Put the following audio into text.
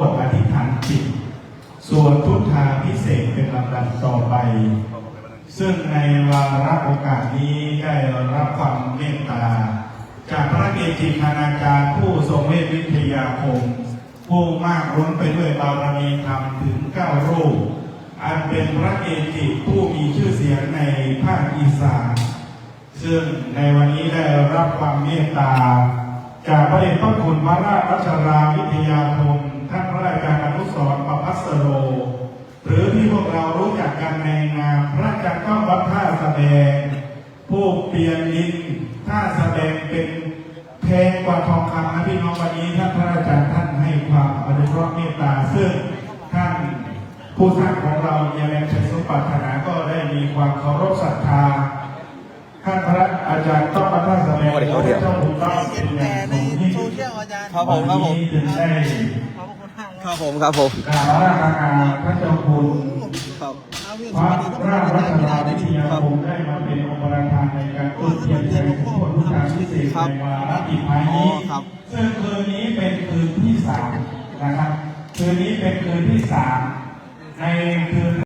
บทอธิษฐานจิตส่วนพุทธาพิเศษเป็นลำดับต่อไป ซึ่งในวาระโอกาสนี้ได้รับความเมตตา จากพระเกจิคณาจารย์ผู้ทรงเวทวิทยาคม ผู้มากล้นไปด้วยบารมีธรรมถึงเก้ารูปอันเป็นพระเกจิผู้มีชื่อเสียงในภาคอีสานซึ่งในวันนี้ได้รับความเมตตา จากพระเดชพระคุณพระราชรัชราวิทยาคม ดงผู้เปลี่ยนดินท่าแสดงเป็นแพงกว่าทองคำนะพี่น้องวันนี้ท่านพระอาจารย์ท่านให้ความอนุเคราะห์เมตตาซึ่งท่านผู้สร้างของเราเยาแรงชัยสมปรารถนาก็ได้มีความเคารพศรัทธาท่านพระอาจารย์ต้องมาท่าแสดงสวัสดีครับเจ้าคุณต้องเห็เป็นนอแต่ย่างในสูงที่โซสุดเชียลอาจารย์ครับผมครับผมวันนี้จึงได้ขอบคุณมากเลยครับผมครับผมกราบราชการพระเจ้าคุณครับเอาเรื่องพสระวัสดีทุกราท่านชไม่ได้ราไม่ได้วิทยาคม เทียนชัยของพระพุทธาพิเศษกในวาระปิดท้ายนี้ครับซึ่งคืนนี้เป็นคืนที่สามนะครับ คืนนี้เป็นคืนที่สามในคืน